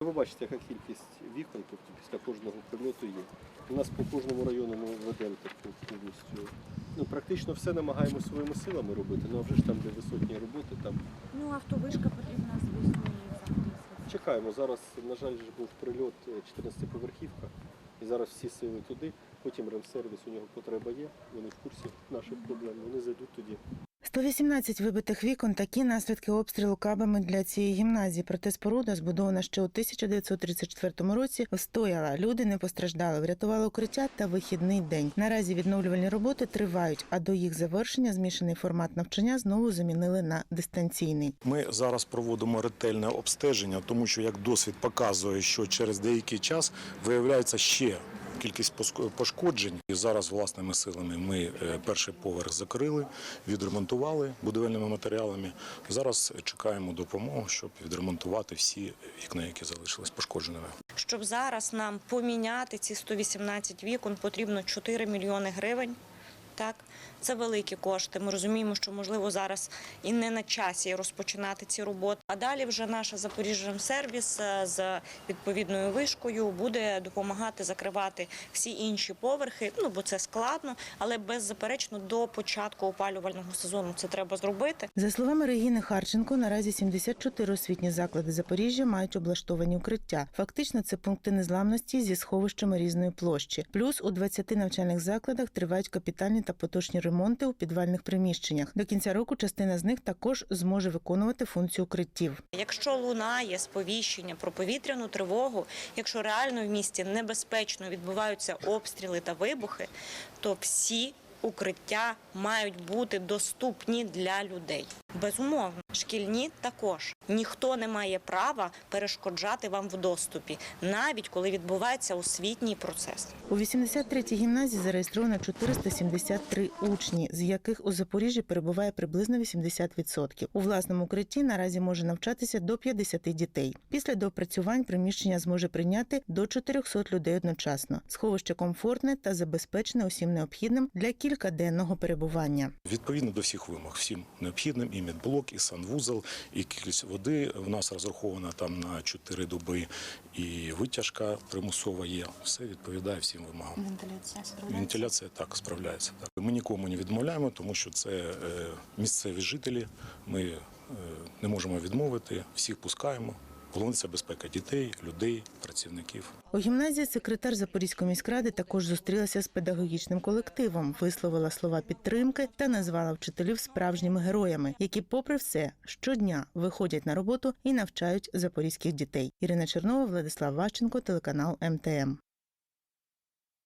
Ви бачите, яка кількість вікон, тобто після кожного прильоту є. У нас по кожному району ми ведемо таку повністю. Ну, практично все намагаємося своїми силами робити, ну а вже ж там, де висотні роботи, там Ну, автовишка потрібна звісно і взагалі. чекаємо. Зараз, на жаль, ж був прильот е, 14-поверхівка, і зараз всі сили туди. Потім ремсервіс, у нього потреба є, вони в курсі наших проблем, вони зайдуть тоді. 118 вибитих вікон такі наслідки обстрілу кабами для цієї гімназії. Проте споруда, збудована ще у 1934 році, встояла. Люди не постраждали, врятували укриття та вихідний день. Наразі відновлювальні роботи тривають, а до їх завершення змішаний формат навчання знову замінили на дистанційний. Ми зараз проводимо ретельне обстеження, тому що як досвід показує, що через деякий час виявляється ще кількість пошкоджень. І зараз власними силами ми е, перший поверх закрили, відремонтували будівельними матеріалами. Зараз чекаємо допомогу, щоб відремонтувати всі вікна, які залишились пошкодженими. Щоб зараз нам поміняти ці 118 вікон, потрібно 4 мільйони гривень. Так, це великі кошти. Ми розуміємо, що можливо зараз і не на часі розпочинати ці роботи. А далі вже наша Запоріжжямсервіс е, з відповідною вишкою буде допомагати закривати всі інші поверхи. Ну бо це складно, але беззаперечно до початку опалювального сезону це треба зробити. За словами Регіни Харченко, наразі 74 освітні заклади Запоріжжя мають облаштовані укриття. Фактично, це пункти незламності зі сховищами різної площі. Плюс у 20 навчальних закладах тривають капітальні та поточні ремонти у підвальних приміщеннях. До кінця року частина з них також зможе виконувати функцію укриттів. Якщо лунає сповіщення про повітряну тривогу, якщо реально в місті небезпечно відбуваються обстріли та вибухи, то всі укриття мають бути доступні для людей. Безумовно, шкільні також ніхто не має права перешкоджати вам в доступі, навіть коли відбувається освітній процес. У 83-й гімназії зареєстровано 473 учні, з яких у Запоріжжі перебуває приблизно 80%. У власному укритті наразі може навчатися до 50 дітей. Після доопрацювань приміщення зможе прийняти до 400 людей одночасно. Сховище комфортне та забезпечене усім необхідним для кількаденного перебування. Відповідно до всіх вимог, всім необхідним і медблок, і санвузол, і кількість води в нас розрахована там на 4 доби, і витяжка примусова є. Все відповідає всім вимогам. Вентиляція Вентиляція так справляється. Так. Ми нікому не відмовляємо, тому що це е, місцеві жителі. Ми е, не можемо відмовити, всіх пускаємо. Це безпека дітей, людей, працівників. У гімназії секретар Запорізької міськради також зустрілася з педагогічним колективом, висловила слова підтримки та назвала вчителів справжніми героями, які, попри все, щодня виходять на роботу і навчають запорізьких дітей. Ірина Чернова, Владислав Ващенко, телеканал МТМ.